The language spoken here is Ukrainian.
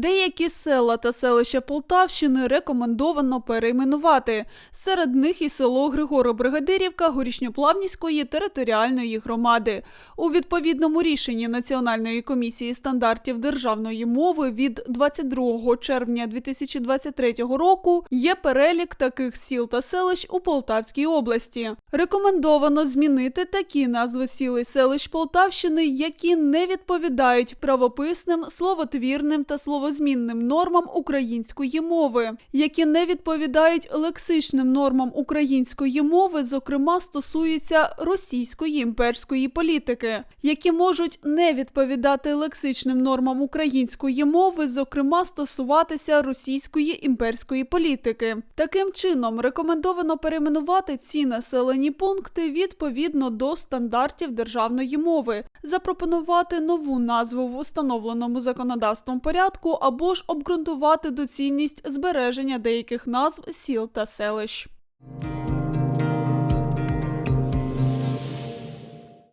Деякі села та селища Полтавщини рекомендовано перейменувати. Серед них і село Григоро-Бригадирівка Горішньоплавнівської територіальної громади. У відповідному рішенні Національної комісії стандартів державної мови від 22 червня 2023 року є перелік таких сіл та селищ у Полтавській області. Рекомендовано змінити такі назви сіл і селищ Полтавщини, які не відповідають правописним, словотвірним та словозмінним нормам української мови, які не відповідають лексичним нормам української мови, зокрема стосуються російської імперської політики, які можуть не відповідати лексичним нормам української мови, зокрема стосуватися російської імперської політики. Таким чином рекомендовано перейменувати ці населені пункти відповідно до стандартів державної мови, запропонувати нову назву в установленому законодавством порядку або ж обґрунтувати доцільність збереження деяких назв сіл та селищ.